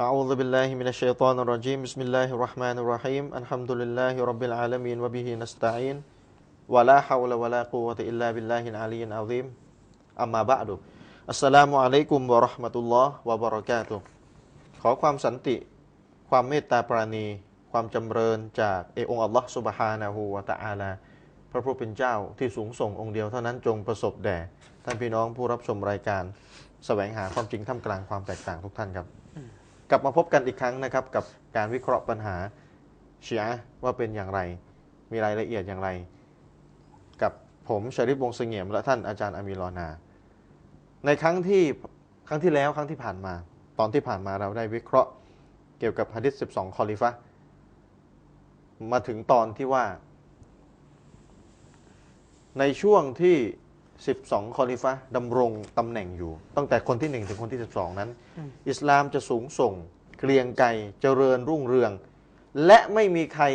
أعوذ بالله من الشيطان الرجيم بسم الله الرحمن الرحيم الحمد لله رب العالمين وبه نستعين ولا حول ولا قوة إلا بالله العلي العظيم أما بعد السلام عليكم ورحمة الله وبركاته ขอความสันติ ความเมตตาปราณี ความจำเริญจากเอองค์อัลลอฮ์สุบฮานะฮูวะตะอาลา พระผู้เป็นเจ้าที่สูงส่งองค์เดียวเท่านั้นจงประสบแด่ท่านพี่น้องผู้รับชมรายการ แสวงหาความจริงท่ามกลางความแตกต่างทุกท่านครับ กลับมาพบกันอีกครั้งนะครับ กับการวิเคราะห์ปัญหาเชีอะห์ว่าเป็นอย่างไร มีรายละเอียดอย่างไร กับผมชริฟวงเสงี่ยมและท่านอาจารย์อามีรอนา ในครั้งที่ครั้งที่แล้วครั้งที่ผ่านมา ตอนที่ผ่านมาเราได้วิเคราะห์เกี่ยวกับฮะดิษ12 คอลิฟะมาถึงตอนที่ว่า ในช่วงที่ 12คอลิฟะห์ดำรงตำแหน่งอยู่ ตั้งแต่คนที่ 1 ถึงคนที่ 12 นั้น อิสลามจะสูงส่ง เกรียงไกรเจริญรุ่งเรือง และไม่มีใคร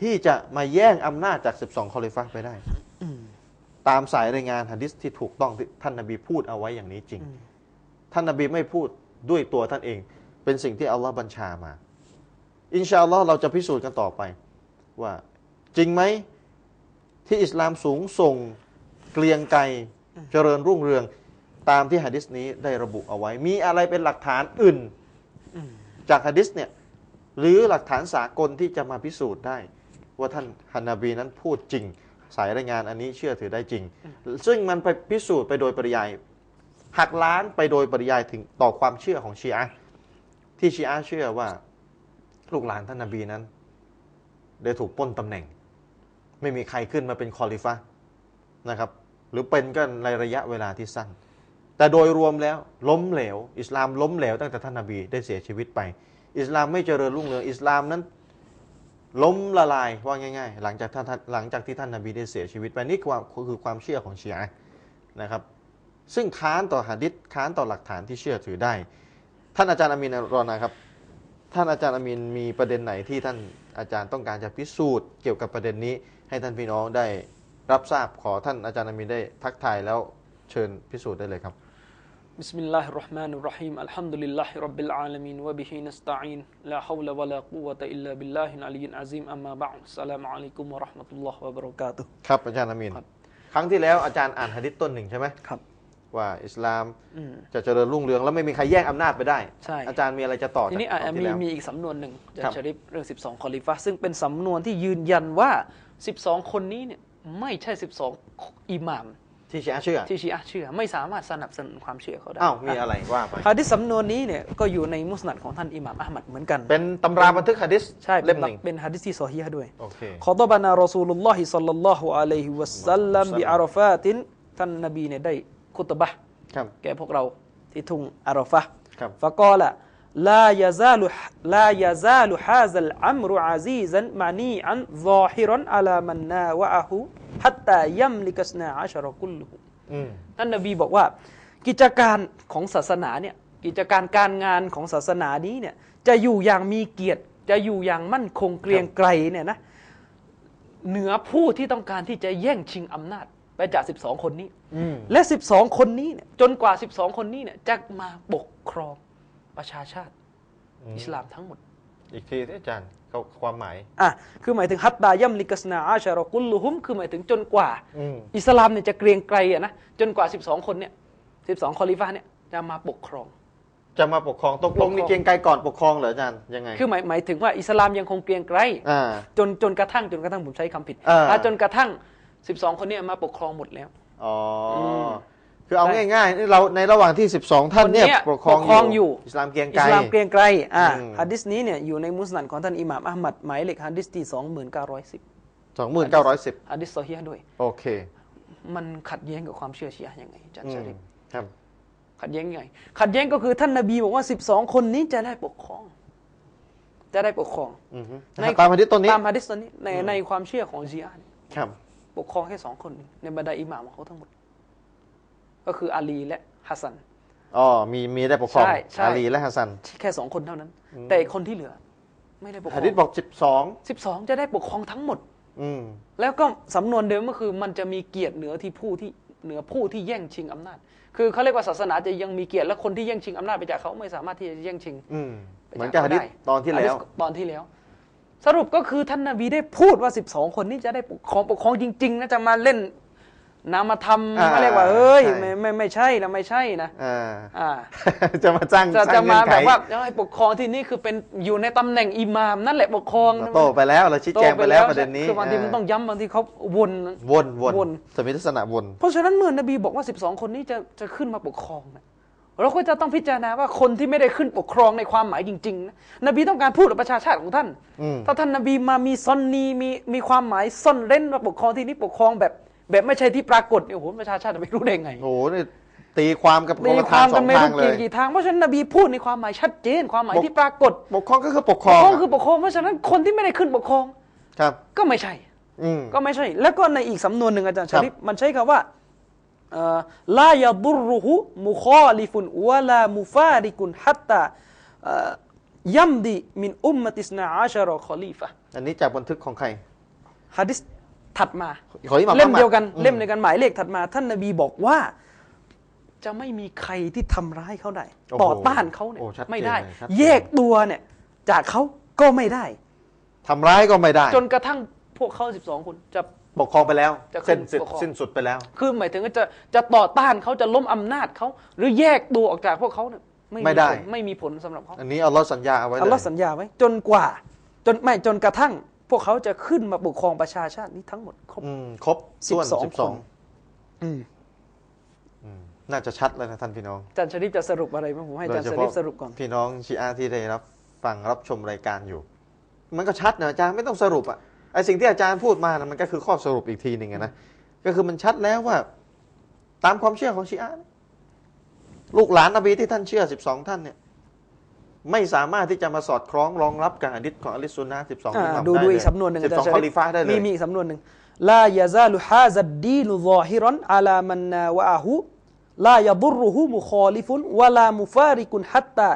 ที่จะมาแย่งอำนาจจาก 12คอลิฟะห์ไปได้ ตามสายรายงานหะดิษที่ถูกต้องที่ท่านนบีพูดเอาไว้อย่างนี้จริง ท่านนบีไม่พูดด้วยตัวท่านเอง เป็นสิ่งที่อัลลอฮ์บัญชามา อินชาอัลลอฮ์เราจะพิสูจน์กันต่อไป ว่าจริงไหมที่อิสลามสูงส่ง เกรียงไกรเจริญรุ่งเรือง ตามที่หะดิษนี้ได้ระบุเอาไว้ มีอะไรเป็นหลักฐานอื่นจากหะดิษเนี่ยหรือหลักฐานสากลที่จะมาพิสูจน์ได้ ว่าท่านฮันนบีนั้นพูดจริง สายรายงานอันนี้เชื่อถือได้จริง ซึ่งมันไปพิสูจน์ไปโดยปริยายหักล้างไปโดยปริยายถึงต่อความเชื่อของชีอะห์ที่ชีอะห์เชื่อว่าลูกหลานท่านนบีนั้น ได้ถูกปล้นตำแหน่ง ไม่มีใครขึ้นมาเป็นคอลิฟะห์นะครับ หรือเป็นก็ในระยะเวลาที่สั้น แต่โดยรวมแล้วล้มเหลว อิสลามล้มเหลวตั้งแต่ท่านนบีได้เสียชีวิตไป อิสลามไม่เจริญรุ่งเรืองอิสลามนั้นล้มละลายว่าง่าย ๆ หลังจากท่านหลังจากที่ท่านนบีได้เสียชีวิตไปนี่คือความคือความเชื่อของชีอะห์นะครับ ซึ่งค้านต่อหะดิษค้านต่อหลักฐานที่เชื่อถือได้ ท่านอาจารย์อามีนรอนะครับ ท่านอาจารย์อามีนมีประเด็นไหนที่ท่านอาจารย์ต้องการจะพิสูจน์เกี่ยวกับประเด็นนี้ให้ท่านพี่น้องได้ รับทราบขอท่านอาจารย์นามีได้ทักทายแล้วเชิญพิสูจน์ได้เลยครับ بسم الله الرحمن الرحيم الحمد لله رب العالمين وبه نستعين لا حول ولا قوة إلا بالله العلي العظيم أما بعد السلام عليكم ورحمة الله وبركاته ครับอาจารย์อามินครั้งที่แล้วอาจารย์อ่านฮะดิษต้นหนึ่งใช่ไหมครับ ว่าอิสลามจะเจริญรุ่งเรืองแล้วไม่มีใครแย่งอำนาจไปได้ ใช่ อาจารย์มีอะไรจะต่อทีนี้อาจารย์มีมีอีกสำนวนหนึ่งจากชริปเรื่อง 12 คอลิฟะซึ่งเป็นสำนวนที่ยืนยันว่า 12 คนนี้เนี่ย ไม่ใช่ 12 อิหม่ามที่ชีอะเชื่อที่ชีอะเชื่อ ไม่สามารถสนับสนุนความเชื่อเขาได้อ้าวมีอะไรว่าไปฮะดิษสำนวนนี้เนี่ยก็อยู่ในมุสนัดของท่านอิหม่ามอะห์มัดเหมือนกัน เป็นตำราบันทึกฮะดิษใช่เล่มหนึ่งเป็นฮะดิษที่ซอฮีฮะด้วยโอเคขอตบานารอซูลุลลอฮิสัลลัลลอฮุอะลัยฮิวะสัลลัมบิอารอฟาตินท่านนบีเนี่ยได้คุตบะครับแก่พวกเราที่ทุ่งอารอฟะฟะกอละ ลายาซาลุลายาซาลุฮาซัลอัมรุอาซีซันมานีอันซอฮิรอนอาลามันนาวะอาหูฮัตตายัมลิกัสนาอัชรกุลหุท่านนบีบอกว่า กิจการของศาสนาเนี่ยกิจการการงานของศาสนานี้เนี่ยจะอยู่อย่างมีเกียรติ จะอยู่อย่างมั่นคงเกรียงไกรเนี่ยนะเหนือผู้ที่ต้องการที่จะแย่งชิงอำนาจไปจาก 12 คนนี้ และ 12 คนนี้เนี่ยจนกว่า 12 คนนี้เนี่ยจะมาปกครอง ประชาชาติ อิสลามทั้งหมด อีกทีที่อาจารย์เขาความหมายอะคือหมายถึงฮัตตายัมลิกัสนาอาชารอกุลลุฮุมคือหมายถึงจนกว่าอืมอิสลามเนี่ยจะเกรียงไกรอะนะจนกว่า 12 คนเนี่ย12คอลิฟะห์เนี่ยจะมาปกครองจะมาปกครองตกลงมีเกรียงไกรก่อนปกครองเหรออาจารย์ยังไง คือหมายหมายถึงว่าอิสลามยังคงเกรียงไกรอ่าจนจนกระทั่งจนกระทั่งผมใช้คำผิดอ่าอะจนกระทั่ง 12 คนเนี่ยมาปกครองหมดแล้วอ๋ออม คือเอาใช่ง่ายๆนี่เราในระหว่างที่ 12 ท่านเนี่ยคนเนี่ยปกครองปกครองอยู่อิสลามเกรียงอิไกรสลามเกรียงไกรอะอืมฮะดิษนี้เนี่ยอยู่ในมุสนัดของท่านอิหม่ามอัลมัดหมายเลขฮะดิษที่2910สองหมื่นเก้าร้อยสิบฮะดิษซอฮีฮ์ด้วย โอเค มันขัดแย้งกับความเชื่อชีอะห์ยังไงอาจารย์อืชมริฟครับขัดแย้งยังไง ขัดแย้งก็คือท่านนบีบอกว่า 12 คนนี้จะได้ปกครอง จะได้ปกครองอือฮึในตามฮะดิษต้นนี้ตามฮะดิษตัวนี้ในในความเชื่อของชีอะห์เนี่ยครับ ปกครองแค่สองคนในบรรดาอิหม่ามของเขาทั้งหมด ก็คืออาลีและฮัสซันอ๋อมีมีได้ปกครองใช่ใช่ อาลีและฮัสซัน แค่สองคนเท่านั้นแต่อีกคนที่เหลือ ไม่ได้ปกครหะองดิษบอก 12 สิบสองจะได้ปกครองทั้งหมด อืม แล้วก็สำนวนเดิมก็คือมันจะมีเกียรติเหนือที่ผู้ที่เหนือผู้ที่แย่งชิงอำนาจ คือเขาเรียกว่าศาสนาจะยังมีเกียรติและคนที่แย่งชิงอำนาจไปจากเขาไม่สามารถที่จะแย่งชิงอืม เหมือนกับฮะดิษตอนที่แล้ว ตอนที่แล้ว สรุปก็คือท่านนาบีได้พูดว่า 12 คนนี้จะได้ปกครองปกครองจริงๆนะจะมาเล่น นามธรรมอ่าเขาเรียกว่าเอ้ยใช่ไม่ไม่ไม่ใช่นะไม่ใช่นะอ่าอ่าจะมาจ้างจะสร้จะงมาเงื่อนไขแบบว่าจะให้ปกครองที่นี่คือเป็นอยู่ในตำแหน่งอิหมามนั่นแหละปกครองเราโตไปแล้วเราชี้แจงไปแล้วประเด็นนี้คือบางทีมันต้องย้ำบางทีเขาวนวนวนวนสมิทศนะวน เพราะฉะนั้นเมื่อนบีบอกว่า 12 คนนี้จะจะขึ้นมาปกครองนะเราก็จะต้องพิจารณาว่าคนที่ไม่ได้ขึ้นปกครองในความหมายจริงๆนะนบีต้องการพูดกับประชาชาติของท่านอืมถ้าท่านนบีมามีซอนนีมีมีความหมายซ่อนเร้นมาปกครองที่นี่ปกครองแบบ แบบไม่ใช่ที่ปรากฏเนี่ยโอ้โหประชาชาติจะไม่รู้ได้ไงโอ้โหนี่ตีความกับคนมีละควาทางมสกัอนงไม่ทารู้งเลกี่ยกี่ทางเพราะฉะนั้นนบีพูดในความหมายชัดเจน ความหมายบอกที่ปรากฏปกครองก็คือปกคปรกองครองอะคือปกครองเพราะฉะนั้นคนที่ไม่ได้ขึ้นปกครองครับ ก็ไม่ใช่อืมก็ไม่ใช่ แล้วก็ในอีกสำนวนหนึ่งอาจารย์ครัชาบริฟมันใช้คำว่าเอ่อลายาดุรุหุมุคอลิฟุนวะลามุฟาริกุนฮัตตาเอ่อยัมดีมินอุมมติสนาอาชารอคอลีฟะอันนี้จากบันทึกของใครฮะดิษ ถัดมาขออิหม่ามเล่มมุฮัดเดียวกันอืมเล่มเดียวกันหมายเลขถัดมา ท่านนบีบอกว่า จะไม่มีใครที่ทำร้ายเขาได้โอ้โหต่อต้านเขาเนี่ยโอ้ชัดเจนไม่ได้เลยชัดเจนแยกตัวเนี่ย จากเขาก็ไม่ได้ทำร้ายก็ไม่ได้ จนกระทั่งพวกเขา12คนจะปกครองไปแล้วจะขึ้เส้นนสุดปกครองสิ้นสุดไปแล้ว คือหมายถึงว่าจะจะต่อต้านเขาจะล้มอำนาจเขาหรือแยกตัวออกจากพวกเขาเนี่ยไม่ได้ผลไม่มีผลสำหรับเขาอันนี้อัลลอฮ์สัญญาเอาไว้เลอัลลอฮ์ยสัญญาไว้ จนกว่า จนไม่จนกระทั่ง พวกเขาจะขึ้นมาปกครองประชาชาตินี้ทั้งหมดครบอืมครบส่วน12สิบสองอืมน่าจะชัดแล้วนะท่านพี่น้องอาจารย์ชริฟจะสรุปอะไรไหมผมให้อาจารย์ชริฟสรุปก่อนพี่น้องชีอาที่ได้รับฟังรับชมรายการอยู่ มันก็ชัดนะอาจารย์ไม่ต้องสรุปอะไอสิ่งที่อาจารย์พูดมานะมันก็คือข้อสรุปอีกทีหนึ่งอะนะก็คือมันชัดแล้วว่า ตามความเชื่อของชีอะห์ลูกหลานนบีที่ท่านเชื่อ12ท่านเนี่ย ไม่สามารถที่จะมาสอดคล้องรองรับกับอะดิษของอัลลิสซุนนะห์12อ่าอิหม่ามดูได้ดูเลยอีกสำนวนหนึ่งสิบสองาจารย์คอลิฟะห์ได้เลยมีมีอีกสำนวนหนึ่งลายาซาลุฮาซัดดีนุซอฮิรันอาลามันนาวะอาหูลายาดุรุหูมุคอลิฟุนวะลามุฟาริกุนฮัตตา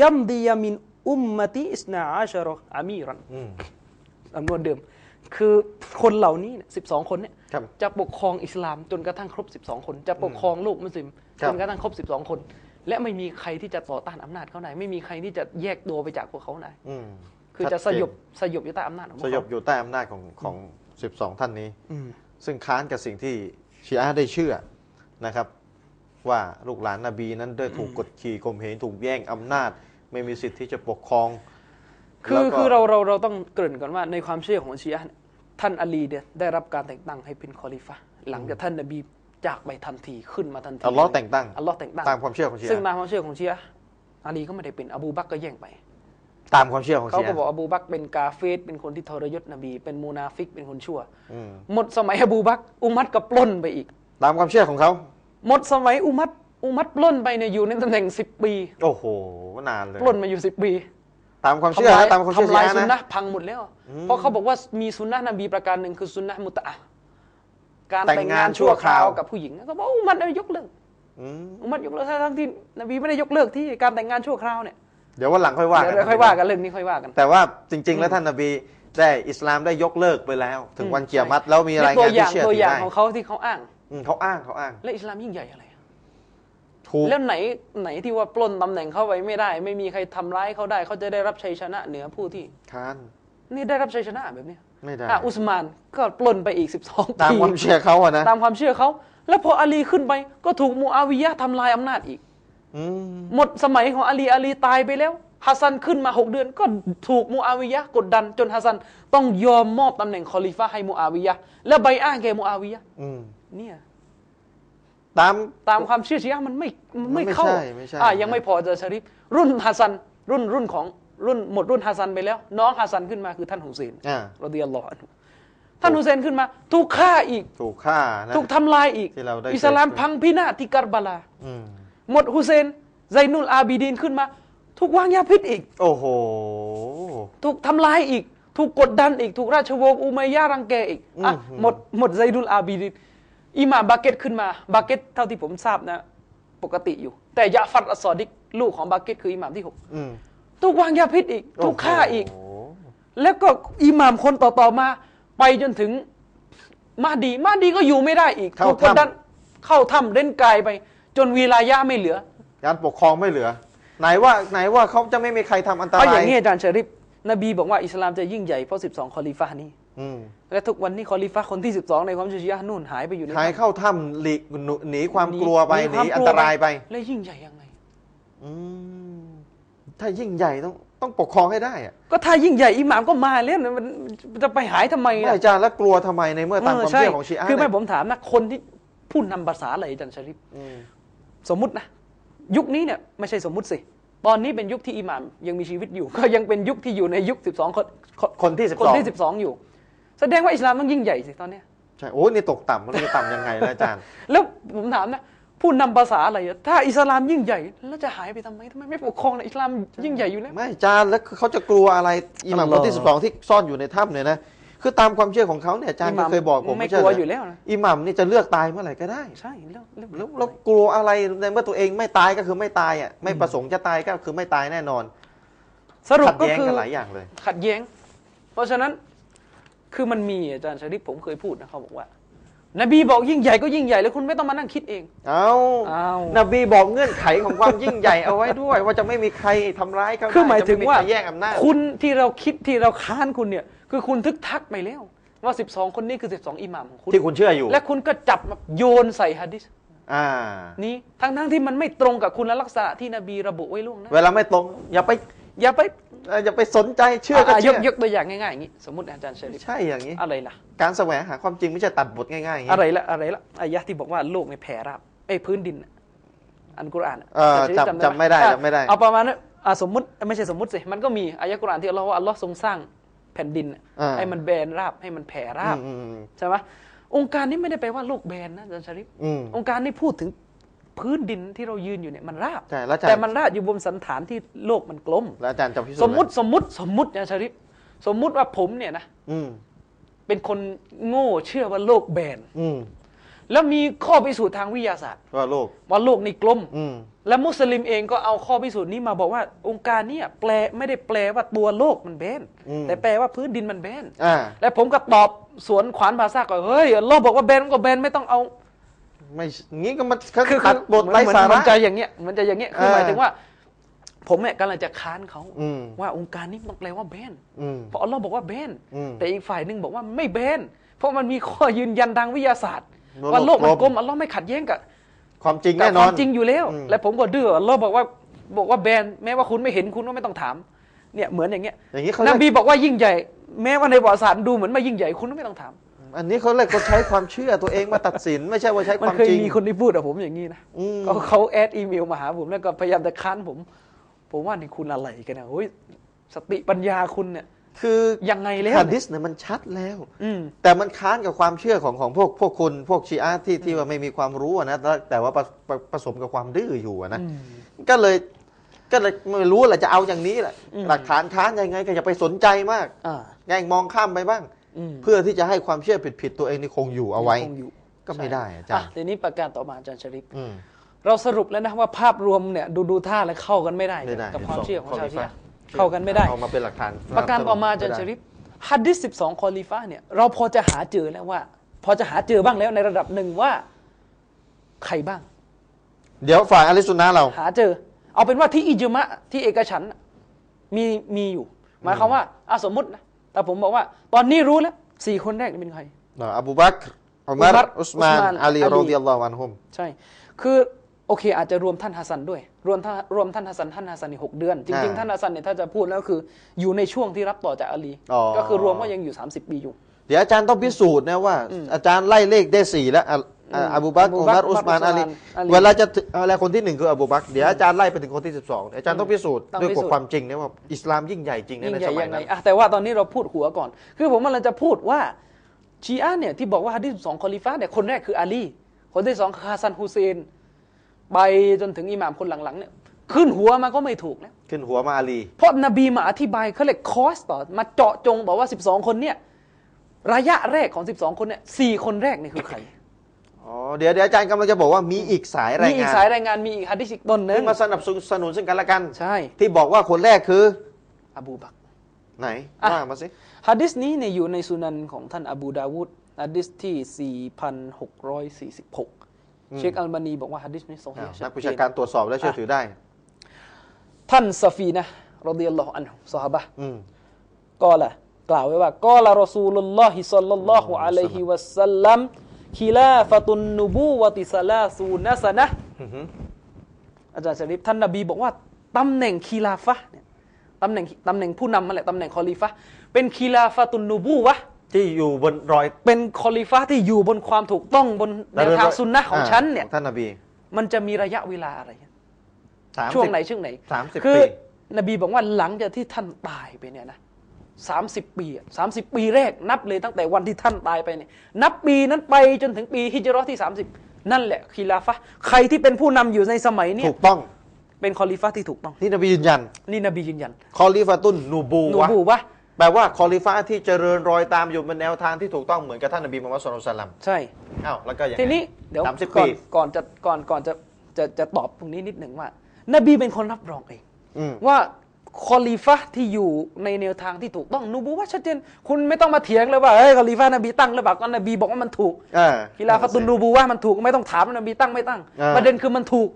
ยัมดียมินอุมมติอิสนาอาชรออามีรันอืมสำนวนเดิม คือคนเหล่านี้สิบสองคนเนี่ยครับจะปกครองอิสลามจนกระทั่งครบ12คน จะปกครองโลกมุสลิมครัจบนกระทั่งครบ12คน และไม่มีใครที่จะต่อต้านอำนาจเขาได้ไม่มีใครที่จะแยกตัวไปจากพวกเขาได้อืมคือชัดจะสเจนยบสยบอยู่ใต้อำนาจของพวสกยเขาบอยู่ใต้อำนาจของของ12ท่านนี้อืมซึ่งค้านกับสิ่งที่ชีอะห์ได้เชื่อนะครับ ว่าลูกหลานนบีนั้นได้ถูกกดขี่ข่มเหงถูกแย่งอำนาจ ไม่มีสิทธิ์ที่จะปกครอง คือแล้วก็คือเราเราเราต้องเกริ่นก่อนว่าในความเชื่อของชีอะห์เนี่ยท่านอาลีเนี่ยได้รับการแต่งตั้งให้เป็นคอลิฟะห์หลังจากท่านนบี จากไปทันทีขึ้นมาทันทีอัลลอฮ์แต่งตั้งอัลลอฮ์แต่งตั้งตามความเชื่อของชีซึ่งอะห์ตามความเชื่อของชีอะห์อาลีก็ไม่ได้เป็นอบูบักรก็แย่งไป ตามความเชื่อของเขาชีก็อะห์บอกอบูบักรเป็นกาเฟสเป็นคนที่ทรยศนบีเป็นมูนาฟิกเป็นคนชั่วอืมหมดสมัยอบูบักรอุมัดก็ปล้นไปอีก ตามความเชื่อของเขาหมดสมัยอุมัดอุมัดปล้นไปเนี่ยอยู่ในตำแหน่งสิบปี โอ้โหนานเลยปล้นมาอยู่สิบปี ตามความเชื่อทำลายนะตามความเชื่อทำชีลายอะห์สุนนะนะพังหมดแล้ว เพราะเขาบอกว่ามีสุนนะนบีประการหนึ่งคือสุนนะมุตะอะห์ การแต่งงานชั่วคราวกับผู้หญิงก็บอกว่าอุมัดยกเลิกอืมอุมัดยกเลิกทั้งที่นบีไม่ได้ยกเลิกที่การแต่งงานชั่วคราวเนี่ยเดี๋ยววันหลังค่อยว่าเดี๋กัยวนเดี๋ยวค่อยว่ากันเรื่องนี้ค่อยว่ากัน แต่ว่าจริง ๆ แล้วท่านนบีได้อิสลามได้ยกเลิกไปแล้ว ถึงวันเกียรติแล้วมีรายตังาวนอย่าที่งเชื่อตัวถืออย่างได้ของเขาที่เขาอ้างอืมเขาอ้างเขาอ้าง และอิสลามยิ่งใหญ่อะไรอะถูกแล้วไหนไหนที่ว่าปล้นตำแหน่งเข้าไปไม่ได้ ไม่มีใครทำร้ายเขาได้เขาจะได้รับชัยชนะเหนือผู้ที่ค้านนี่ได้รับชัยชนะแบบเนี้ย ไม่ได้ อะอุสมานก็ปล้นไปอีก 12ตามปีความเชื่อเขาอะนะตามความเชื่อเขา แล้วพออาลีขึ้นไปก็ถูกมูอาวิยะห์ทำลายอำนาจอีก อืมหมดสมัยของอาลีอาลีตายไปแล้วฮัสซันขึ้นมา 6 เดือน ก็ถูกมูอาวิยะห์กดดัน จนฮัสซันต้องยอมมอบตำแหน่งคอลิฟะห์ให้มูอาวิยะห์และใบอ้างแก่มูอาวิยะห์อืมเนี่ยตาม ตามความเชื่อชีอะห์มันไม่มันไม่มันไม่เข้าใช่ไม่ใช่อะยังไม่พอเจอชะริฟรุ่นฮัสซันรุ่นรุ่นของ รุ่นหมดรุ่นฮัสซันไปแล้ว น้องฮัสซันขึ้นมาคือท่านฮุเซนอ่ารอดิยัลลอฮุอันฮุท่านฮุเซนขึ้นมา ถูกฆ่าอีก ถูกฆ่านะ ถูกทำลายอีก ที่เราได้อิสลามพังพินาศที่การ์บาลา อืมหมดฮุเซนไซนุลอาบีดีนขึ้นมา ถูกวางยาพิษอีก โอ้โห ถูกทำลายอีก ถูกกดดันอีก ถูกราชวงศ์อุมัยยะห์รังแกอีกอะอืม หมดหมดไซนุลอาบีดีนอิหม่ามบาเกตขึ้นมาบาเกตเท่าที่ผมทราบนะ ปกติอยู่ แต่ยะฟัดอัสซอดิกลูกของบาเกตคืออิหม่ามที่หกอืม ถูกวางยาพิษอีก ถูกฆ่าอีก โโหแล้วก็อิหม่ามคนต่อๆมา ไปจนถึงมาดี มาดีก็อยู่ไม่ได้อีกเข้าถูกกดดันถ้เข้าถ้ำเล่นกายไป จนวีลายะไม่เหลือ การปกครองไม่เหลือ ไหนว่าไหนว่าเขาจะไม่มีใครทำอันตเอาราอยย่างนี้อาจารย์ชะริฟนบีบอกว่าอิสลามจะยิ่งใหญ่เพราะ 12 คอลิฟะห์นี้ อืมและทุกวันนี้คอลิฟะห์คนที่ 12 ในความเชื่อชีอะห์นู่นหายไปอยู่ในหายเข้าถ้ำหลีกหนีหนีความกลัวไปหควนีมอักนวตรายไป และยิ่งใหญ่ยังไง อืม ถ้ายิ่งใหญ่ต้องต้องปกครองให้ได้อะก็ถ้ายิ่งใหญ่อิหม่ามก็มาแล้วมันมันจะไปหายทำไมไม่อะอาจารย์แล้วกลัวทำไมในเมื่อตามความใช่เชื่อของชีอะห์คือไม่เนี่ยผมถามนะคนที่พูดนำภาษาอะไรอาจารย์ชะริฟ อืมสมมุตินะ ยุคนี้เนี่ยไม่ใช่สมมุติสิ ตอนนี้เป็นยุคที่อิหม่ามยังมีชีวิตอยู่ ก็ยังเป็นยุคที่อยู่ในยุค 12 คนคนคนที่สิบคนสองที่ 12 อยู่ แสดงว่าอิสลามต้องยิ่งใหญ่สิตอนเนี้ยใช่โอ้ยนี่ตกต่ำมันจะต่ำยังไงแล้วอาจารย์ แล้วผมถามนะ ผู้นำภาษาอะไรอะถ้าอิสลามยิ่งใหญ่ แล้วจะหายไปทำไมทำไมไม่ปกครองล่ะอิสลามยิ่งใหญ่อยู่แล้วไม่อาจารย์แล้วเขาจะกลัวอะไรอิหม่ามอัลคลอฮ์นที่สิบสองที่ซ่อนอยู่ในถ้ำเนี่ยนะคือตามความเชื่อของเขาเนี่ยอาจารย์ก็เคยบอกผมไม่ใช่กลัวเหรอยู่แล้วนะอิหม่ามนี่จะเลือกตายเมื่อไหร่ก็ได้ใช่แล้วแล้วแล้วแล้วกลัวอะไรในเมื่อตัวเองไม่ตายก็คือไม่ตายอะไม่ประสงค์จะตายก็คือไม่ตายแน่นอน สรุปขัดก็แย้งคือกันหลายอย่างเลย ขัดแย้ง เพราะฉะนั้นคือมันมีอาจารย์ชริปผมเคยพูดนะเขาบอกว่า นบีบอกยิ่งใหญ่ก็ยิ่งใหญ่แล้วคุณไม่ต้องมานั่งคิดเอง เอาเอานบีบอกเงื่อนไขของความยิ่งใหญ่เอาไว้ด้วย ว่าจะไม่มีใครทำร้ายเขาคือหมายได้ถึงจะไว่าใครแย่งอำนาจคุณที่เราคิดที่เราค้านคุณเนี่ย คือคุณทึกทักไปแล้ว ว่า 12 คนนี้คือ 12 อิหม่ามของคุณที่คุณเชื่ออยู่ และคุณก็จับมาโยนใส่ฮะดิษอ่านี้ทั้งทั้งๆที่มันไม่ตรงกับคุณลักษณะที่นบีระบุไว้ล่วงหนะเวลาไม่ตรง อย่าไปอย่าไปเอ่ออย่าไปสนใจเชื่อก็อะยเชื่กอยกตัวอย่างง่ายๆอย่างนี้สมมติอาจารย์ชริปใช่อย่างนี้อะไรล่ะการแสวงหาความจริงไม่ใช่ตัดบทง่ายๆอย่างนี้อะไรละอะไรละอายะที่บอกว่าโลกในแผ่ราบเอ้ยพื้นดินน่ะอันกุรอานน่ะเออแต่จำจำไม่ได้อะจำไม่ได้ เอาประมาณนั้นอะสมมุติไม่ใช่สมมุติสิมันก็มีอายะกุรอานที่อัลลอฮ์ว่าอัลลอฮ์ทรงสร้างแผ่นดินน่ะอ่าให้มันแบนราบให้มันแผ่ราบอืมอืมใช่ไหมองค์การนี้ไม่ได้แปลว่าโลกแบนนะอาจารย์ชริปอืมองค์การนี้พูดถึง พื้นดินที่เรายืนอยู่เนี่ยมันราบใช่แล้วอาจารย์ แต่มันราบอยู่บนสันฐานที่โลกมันกลม แล้วอาจารย์จะพิสูจน์สมมุติสมมุติสมมุติอาจารย์ชริปสมมุติว่าผมเนี่ยนะอืมเป็นคนโง่เชื่อว่าโลกแบน อืมแล้วมีข้อพิสูจน์ทางวิทยาศาสตร์ ว่าโลก ว่าโลกนี่กลม อืม และมุสลิมเองก็เอาข้อพิสูจน์นี้มาบอกว่าองค์การเนี้แปลไม่ได้แปลว่าตัวโลกมันแบนอืม แต่แปลว่าพื้นดินมันแบนอ่า และผมก็ตอบสวนขวานภาษาก็เฮ้ยอัลลอฮ์บอกว่าแบนก็แบนไม่ต้องเอา ไม่งี้ก็มันคือตัดบทเหมือนไร้เหมือนสามัระนจะอย่างเงี้ยมันจะอย่างเงี้ยคือเออหมายถึงว่า ผมเนี่ยกำลังจะค้านเขาอืมว่าองค์การนี้มันแปลว่าแบนอืมเพราะอัลลอฮ์บอกว่าแบนอืมแต่อีกฝ่ายหนึ่งบอกว่าไม่แบนเพราะมันมีข้อยืนยันทางวิทยาศาสตร์ ว่าว่าโลกมันโลกกลมอัลลอฮ์ไม่ขัดแย้งกับความจริงกับแน่นคอวานมจริงอยู่แล้วอืมและผมก็ดื้ออัลลอฮ์บอกว่าบอกว่าแบนแม้ว่าคุณไม่เห็นคุณก็ไม่ต้องถาม เนี่ยเหมือนอย่างเงี้ยอย่างนี้เขานเรียกบีบอกว่ายิ่งใหญ่ แม้ว่าในประวัติศาสตร์ดูเหมือนไม่ยิ่งใหญ่คุณก็ไม่ต้องถาม อันนี้เขาเรียกคนใช้ความเชื่อตัวเองมาตัดสิน ไม่ใช่ว่าใช้คมันวามเคยจริงมีคนที่พูดกับผมอย่างนี้นะอืมเขาเขาแอดอีเมลมาหาผมแล้วก็พยายามจะค้านผม ผมว่านี่คุณอะไรกันนะโอ้ยสติปัญญาคุณเนี่ย คือยังไงแล้วฮะดิษเนี่ยมันชัดแล้วอืมแต่มันค้านกับความเชื่อของของพวกพวกคุณพวกชีอะห์ที่ที่ว่าไม่มีความรู้อะนะแต่แต่ว่าผผผสมกับความดื้ออยู่อะนะอืมก็เลยก็เลยไม่รู้แหละจะเอาอย่างนี้แหละอืมหลักฐานค้านยังไง ก็อย่าไปสนใจมากอ่าแง่งมองข้ามไปบ้างอืม เพื่อที่จะให้ความเชื่อผิดๆตัวเองนี่คงอยู่เอาไว้คงอยู่ก็ไม่ได้อาจารย์ อะทีนี้ประการต่อมาอาจารย์ชริปอืม เราสรุปแล้วนะว่าภาพรวมเนี่ยดูดูท่าแล้วเข้ากันไม่ได้ไม่ได้กับความเชื่อของชาวชีอะห์ข้เข้ากันไม่ได้ เอามาเป็นหลักฐานประการต่อมาอาจารย์ชริปฮัดดิสสิบสองคอลีฟะเนี่ยเราพอจะหาเจอแล้วว่า พอจะหาเจอบ้างแล้วในระดับหนึ่งว่า ใครบ้าง เดี๋ยวฝ่ายอะลิสุนนะห์เรา หาเจอ เอาเป็นว่าที่อิจมะที่เอกฉันท์น่ะมีมีอยู่ หมายความว่าอะสมมุตินะ แต่ผมบอกว่า ตอนนี้รู้แล้วสี่คนแรกนี่เป็นใครอบูบักรอุมัรอุมัรอุสมานอุสมานอาลีอาลีรอฎิยัลลอฮุอันฮุมใช่ คือโอเค อาจจะรวมท่านฮัสซันด้วย รวมท่านรวมท่านฮัสซันท่านฮัสซันอีกหกเดือน จริงๆ ท่านฮัสซันเนี่ยถ้าจะพูดแล้วคืออยู่ในช่วงที่รับต่อจากอาลีอ๋อก็คือรวมว่ายังอยู่ 30 ปีอยู่ เดี๋ยวอาจารย์ต้องพิสูจน์นะว่า อาจารย์ไล่เลขได้สี่แล้ว อะอะอบูบักรอบูอุบัมักรรอุสมานอุสมานอาลีอาลีเวลาจะถึงอะไรคนที่หนึ่งคืออบูบักรเดี๋ยวอาจารย์ไล่ไปถึงคนที่สิบสองอาจารย์ต้องพิสูจน์ต้องด้วยพิสูจน์ความจริงนะว่าอิสลามยิ่งใหญ่จริงนะยิ่งในใหสญ่มัยยังไงนั้นอะแต่ว่าตอนนี้เราพูดหัวก่อน คือผมกำลังจะพูดว่าชีอะห์เนี่ยที่บอกว่าฮะดิษสองคอลิฟะห์เนี่ยคนแรกคืออาลีคนที่สองคือฮาซันฮุเซนไปจนถึงอิหม่ามคนหลังๆเนี่ยขึ้นหัวมาก็ไม่ถูกแล้วขึ้นหัวมาอาลีเพราะนบีมาอธิบายเขาเรียกคอสต่อมาเจาะจงบอกว่า 12 คนเนี่ยระยะแรกของ 12 คนเนี่ยสี่คนแรกนี่คือใคร อ๋อเดี๋ยวเดี๋ยวอาจารย์กำลังจะบอกว่ามีอีกสายรายมีอีกงานสายรายงานมีอีกฮะดิษอีกต้นหนึที่งมาสนับสนุนซึ่งกันและกัน ใช่ที่บอกว่าคนแรกคืออบูบักร ไหนอะ ว่ามาสิฮะดิษนี้เนี่ยอยู่ในสุนันของท่านอบูดาวุดฮะดิษที่ 4,646 เชคอัลมานีบอกว่าฮะดิษนี้สอฮีอ้าวห์ชันัดกวิเจชานการตรวจสอบและเชื่อถือได้ ท่านซาฟีนะห์รดิยัลลอฮุอันฮุซอฮาบะห์ อืม ก็ละกล่าวไว้ว่ากอละรอซูลุลลอฮิซัลลัลลอฮุอะลัยฮิวะสัลลัม คิลาฟะตุนนุบูวะติสลาซูนะสนะห์อือหืออาจารย์ชริฟท่านนบีบอกว่าตำแหน่งคีลาฟะห์เนี่ยตำแหน่งตำแหน่งผู้นำมาแหละตำแหน่งคอลีฟะห์เป็นคีลาฟะตุนนูบูวะห์ที่อยู่บนรอยเป็นคอลีฟะห์ที่อยู่บนความถูกต้องบนแนวทางซุนนะห์ของฉันเนี่ยาท่านนบี มันจะมีระยะเวลาอะไรสามสิบช่วงไหนช่วงไหนสามสิบคือปีนบีบอกว่าหลังจากที่ท่านตายไปเนี่ยนะ สามสิบปีสามสิบปีแรกนับเลยตั้งแต่วันที่ท่านตายไปเนี่ยนับปีนั้นไปจนถึงปีฮิจเราะห์ที่ 30 นั่นแหละคีลาฟะห์ใครที่เป็นผู้นำอยู่ในสมัยเนี้ถูกต้องเป็นคอลีฟะห์ที่ถูกต้องที่นบียืนยัน นี่นบียืนยัน คอลิฟาตุนนูบูนูวะบูวะแปลว่าคอลิฟาที่เจริญรอยตามอยู่บนแนวทางที่ถูกต้องเหมือนกับท่านนบีมุฮัมมัดสุลตัลลัมใช่อ้าวแล้วก็อย่างไงทีนี้เดี๋ยวสามสิบก่อปีนก่อนจะก่อนก่อนจะจะจะตอบตรงนี้นิดหนึ่งว่า นบีเป็นคนรับรองเองอืมว่า คอลีฟะห์ที่อยู่ในแนวทางที่ถูกต้องนูบูว่าชัดเจนคุณไม่ต้องมาเถียงเลยว่าเฮ้ยคอลีฟะห์นบีตั้งหรือเปล่าก็นบีบอกว่ามันถูกอ่ากีฬาฟะตุนนูบูว่ามันถูกไม่ต้องถามว่านบีตั้งไม่ตั้งอ่าประเด็นคือมันถูก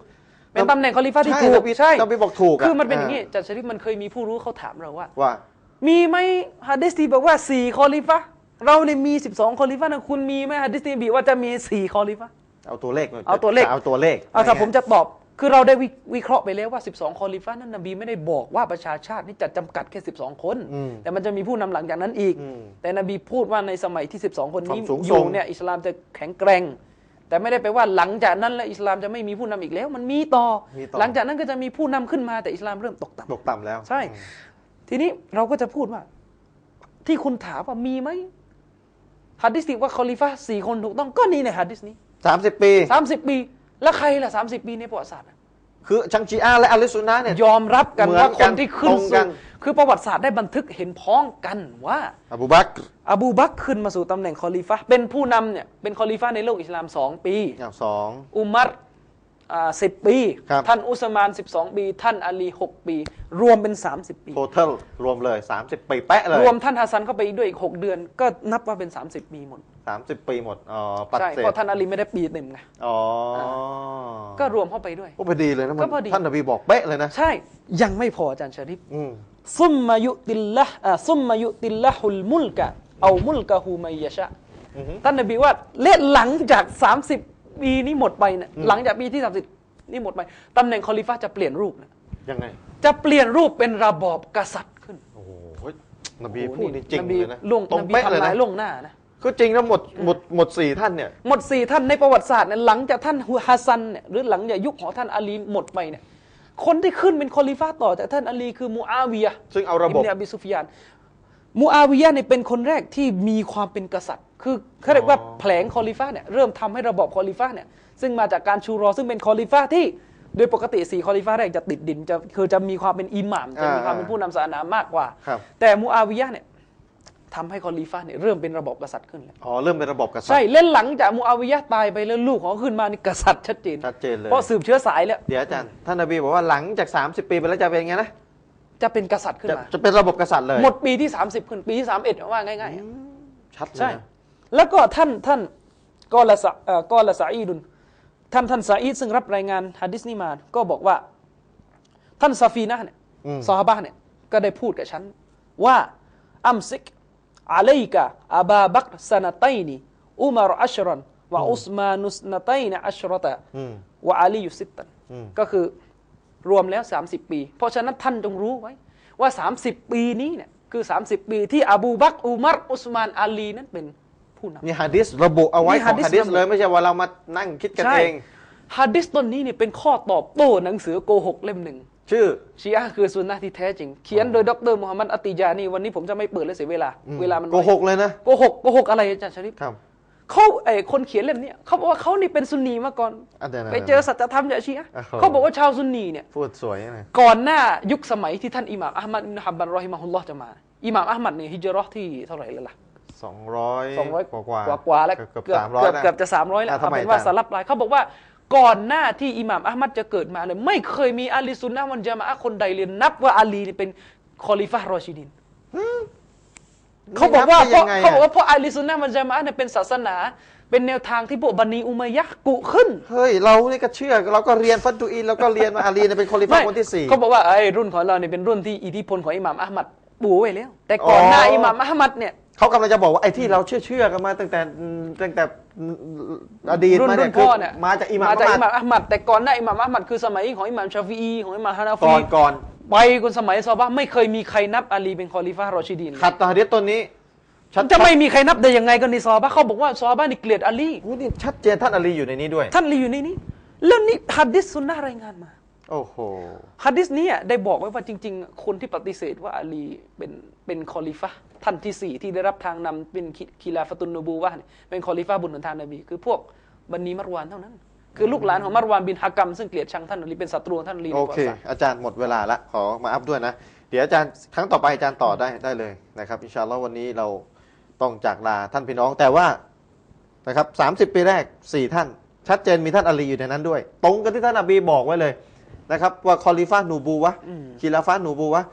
เป็นตำแหน่งคอลีฟะห์ที่ใช่ถูกนบีใช่นบีบอกถูกอะคือมันเป็นอย่างอ่านี้จัดชริฟมันเคยมีผู้รู้เขาถามเราว่าว่ามีไหมฮะดิษที่บอกว่าสี่คอลีฟะห์เราเนี่ยมีสิบสองคอลีฟะห์นะคุณมีไหมฮะดิษที่บีว่าจะมีสี่คอลีฟะห์เอาตัวเลขมเอาตัวเลขเอาตัวเลขเอาถ้าผมจะตอบ คือเราได้วิวิเคราะห์ไปแล้วว่า 12คอลิฟะห์นั้นนบีไม่ได้บอกว่าประชาชาตินี่จะจำกัดแค่ 12 คนอืมแต่มันจะมีผู้นำหลังจากนั้นอีกอืมแต่นบีพูดว่าในสมัยที่ 12 คนนี้ความสูงอส่ยู่งเนี่ยอิสลามจะแข็งแกร่ง แต่ไม่ได้ไปว่าหลังจากนั้นแล้วอิสลามจะไม่มีผู้นำอีกแล้ว มันมีต่อมีต่อ หลังจากนั้นก็จะมีผู้นำขึ้นมาแต่อิสลามเริ่มตกต่ำตกต่ำแล้ว ใช่ ทีนี้เราก็จะพูดว่า ที่คุณถามว่ามีไหมฮัดดิสที่ว่าคอลิฟะห์สี่คนถูกต้องก็นี่ในฮัดดิสนี้สามสิบปีสามสิบปีแล้วใครล่ะสามสิบปีในประวัติศาสตร์อะ คือชังชีอาและอัลลิสุนนะห์เนี่ย ยอมรับกันเหมือนว่ากัคนนที่ขึ้นตรงกัสู่น คือประวัติศาสตร์ได้บันทึกเห็นพ้องกันว่า อบูบักรอบูบักรขึ้นมาสู่ตำแหน่งคอลีฟะห์เป็นผู้นำเนี่ยเป็นคอลีฟะห์ในโลกอิสลามสองปี อย่างสองอุมัร สิบปีครับท่านอุสมานสิบสองปี ท่านอาลีหกปี รวมเป็นสามสิบปีโทเทลรวมเลย 30 ปีแปะเลย รวมท่านฮัสซันเข้าไปอีกด้วยอีกหกเดือน ก็นับว่าเป็น 30 ปีหมด 30 ปีหมด อ๋อปัดใช่เศเพษราะท่านอาลีไม่ได้ปีเต็มไง อ๋อ ก็รวมเข้าไปด้วยก็พอดีเลยนะก็มันพอดีท่านนบีบอกเป๊ะเลยนะ ใช่ ยังไม่พออาจารย์ชริฟอืมซุมมายุติลละอ่าซุมมายุติลละฮุลมุลกะเอามุลกะฮูมัยยะชะอือฮึท่านนบีว่าเละหลังจาก 30 ปีนี้หมดไปเนี่ยหลังจากปีที่30นี่หมดไปตำแหน่งคอลิฟะห์จะเปลี่ยนรูปนะยังไง จะเปลี่ยนรูปเป็นระบอบกษัตริย์ขึ้นโอ้โหนบีโอ้โหพูดนี่จริงนบีเลยนะล่วงตรงนบีเป๊ะเลยทำลายนะล่วงหน้านะก็จริงนะหมดหมดหมดสี่ท่านเนี่ยหมดสี่ท่านในประวัติศาสตร์เนี่ยหลังจากท่านฮัสซันเนี่ยหรือหลังจากยุคของท่านอาลีหมดไปเนี่ยคนที่ขึ้นเป็นคอลิฟะห์ต่อจากท่านอาลีคือมูอาวิยะห์ซึ่งเอาระบบอิบนอบิซุฟยานมูอาวิยะห์เนี่ยเป็นคนแรกที่มีความเป็นกษัตริย์ คือเขาเรียกว่าอ๋อแผลงคอลิฟะห์เนี่ยเริ่มทำให้ระบอบคอลิฟะห์เนี่ยซึ่งมาจากการชูรอซึ่งเป็นคอลิฟะห์ที่โดยปกติสี่คอลิฟะห์แรกจะติดดินจะคือจะมีความเป็นอิหม่ามจะมีความเป็นผู้นำศาสนามากกว่าครับแต่มูอาวิยะห์เนี่ยทำให้คอลิฟะห์เนี่ยเริ่มเป็นระบอบกษัตริย์ขึ้นแล้วอ๋อเริ่มเป็นระบบกษัตริใช่ย์เล่นหลังจากมูอาวิยะห์ตายไปแล้วลูกของเขาขึ้นมานี่กษัตริย์ชัดเจนชัดเจนเลยเพราะสืบเชื้อสายแล้วเดี๋ยวอาจารย์ท่านนบีบอกว่าหลังจาก 30 ปีไปแล้วจะเป็นไงนะจะเป็นกษัตริย์ขึ้นจะมาจะเป็นระบบกษัตริย์เลยหมดปีที่ 30 ขึ้นปีที่31ว่าง่ายๆชัดเลยใช่นะ แล้วก็ท่านท่านกอละสะเอ่อกอละสะอีดุนท่านท่านซาอีดซึ่งรับรายงานฮะดิษนี้มา ก็บอกว่า ท่านซาฟีนะห์เนี่ยอืมซอฮาบะห์เนี่ยก็ได้พูดกับฉัน ว่าอัมซิกอะลัยกะอาบาบักรสนาตัยนีอุมารอัชรันวะอุสมานุสนาตัยนอัชรตะอืมวะอาลียุสิตตันอืมก็คือรวมแล้ว 30 ปี เพราะฉะนั้นท่านจงรู้ไว้ ว่า 30 ปีนี้เนี่ยคือ 30 ปีที่อบูบักรอุมัรอุสมานอาลีนั้นเป็น ผู้นำนี่ฮะดิษระบุเอาไว้นี่ของหะดิษฮะดิษระบุเลยไม่ใช่ว่าเรามานั่งคิดกันใช่เองฮะดิษต้นนี้เนี่ยเป็นข้อตอบโต้หนังสือโกหกเล่มหนึ่งชื่อชีอะห์คือซุนนะห์ที่แท้จริง เขียนโดยดรมุฮัมมัดอัตติยานีวันนี้ผมจะไม่เปิดเลยเสียเวลาอืมเวลามันโกหกเลยนะโกหกโกหกอะไรอาจารย์ชริฟครับเขาไอ้คนเขียนเล่มเนี้ยเขาบอกว่าเขานี่เป็นซุนนีมาก่อนอะเดี๋ยวนะไปเจอสัจธรรมจากชีอะห์โอ้โหเขาบอกว่าชาวซุนนีเนี่ยพูดสวยนะก่อนหน้ายุคสมัยที่ท่านอิหม่ามอัลมัดอิบนุฮัมบันรอฮิมะฮุลลอฮ์จะมาอิหม่ามอัลมัดเนี่ยฮิจเราะห์ที่เท่าไหร่แล้วล่ะ สองร้อยสองร้อยกว่ากว่ากว่าๆแล้วเกือบสามร้อยเกือบเกือบจะสามร้อยแล้วอะเอาทำไมเป็นว่าอาจารย์ สลับลายเขาบอกว่าก่อนหน้าที่อิหม่ามอัลมัดจะเกิดมาเลยไม่เคยมีอาลีซุนนะฮ์วันจามะอะห์คนใดเรียนนับว่าอาลีเนี่ยเป็นคอลิฟะห์รอชิดิน เขาบอกว่าเพนี่ราะนัได้ยังไงเขาบอกอะว่าเพราะอาลีซุนนะฮ์วันจามะอะห์เนี่ยเป็นศาสนา เป็นแนวทางที่พวกบันีอุมัยยะห์กุขึ้น เฮ้ย เรานี่ก็เชื่อ เราก็เรียนฟัตตุอินเราก็เรียนมาอาลีเนี่ยเป็นคอลิฟะคนที่สี่ เขาบอกว่าไอ้รุ่นของเราเนี่ยเป็นรุ่นที่อิทธิพลของอิหม่ามอัลมัดปูไว้แล้ว แต่ก่อนหน้าอ๋ออิ อิหม่ามอัลมัดเนี่ย เขากำลังจะบอกว่าไอ้ที่เราเชื่อเชื่อๆกันมาตั้งแต่ตั้งแต่อดีตรุ่นมารุ่เนี่ยนคืพ่ออเนี่ยมาจากอิหม่ามมาจากอัอิลหมัม่าดมอัลมัดแต่ก่อนหน้าอิหม่ามอัลมัดคือสมัยของอิหม่ามชาฟีอีของอิหม่ามฮานาก่ฟีอนก่อนไปคนสมัยซอฮาบะห์ไม่เคยมีใครนับอาลีเป็นคอลิฟะห์รอชิดีนขัดต่อฮะดีษตัวนี้ชัดจะไม่มีใครนับได้ยังไงกันในซอฮาบะห์เขาบอกว่าซอฮาบะห์นี่เกลียดอาลี อู้นี่ชัดเจนท่านอาลีอยู่ในนี้ด้วย ท่านลีอยู่ในนี้ แล้วนี่ฮัดดิสซุนนะห์รายงานมา โอ้โหฮัดดิสนี้ได้บอกไว้ว่าจริง ๆ คนที่ปฏิเสธว่าอาลีเป็นเป็นคอลิฟะห์ท่านที่สี่ที่ได้รับทางนำเป็นคิคีลาฟะตุนนูบูวะห์เนี่ยเป็นคอลิฟะห์บุญหนทางนบี คือพวกบันนีมัรวานเท่านั้น คือลูกหลานของมัรวานบินฮากรรมซึ่งเกลียดชังท่านอาลีเป็นศัตรูของท่านอาลีในโอประวัเคติศาสตร์อาจารย์หมดเวลาละขอมาอัพด้วยนะ เดี๋ยวอาจารย์ครั้งต่อไปอาจารย์ต่อได้ได้เลยนะครับอินชาอัลลอฮ์วันนี้เราต้องจากลาท่านพี่น้องแต่ว่านะครับสามสิบปีแรกสี่ท่าน ชัดเจนมีท่านอาลีอยู่ในนั้นด้วย ตรงกับที่ท่านอบีบอกไว้เลย นะครับว่าคอลิฟะห์นูบูวะห์คีลาฟะห์นูบูวะห์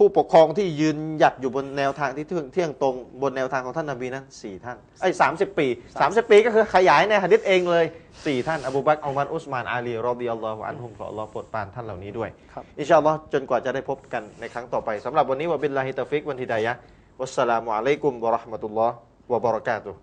ผู้ปกครองที่ยืนหยัดอยู่บนแนวทางที่เที่ยงเที่ยงตรงบนแนวทางของท่านนบีนั้นสี่ท่านไอ้สามสิบปีสามสิบปีก็คือขยายในหะดิษเองเลยสี่ท่าน อบูบักรอุมัรอุสมานอาลีรอดิยัลลอฮุอันฮุมขออัลลอฮ์โปรดปรานท่านเหล่านี้ด้วยครับอินชาอัลลอฮ์จนกว่าจะได้พบกันในครั้งต่อไปสำหรับวันนี้วะบิลลาฮิตาฟิกวันทิดายะฮ์วัสสลามุอะลัยกุมวะเราะห์มะตุลลอฮ์วะบะเราะกาตุฮ์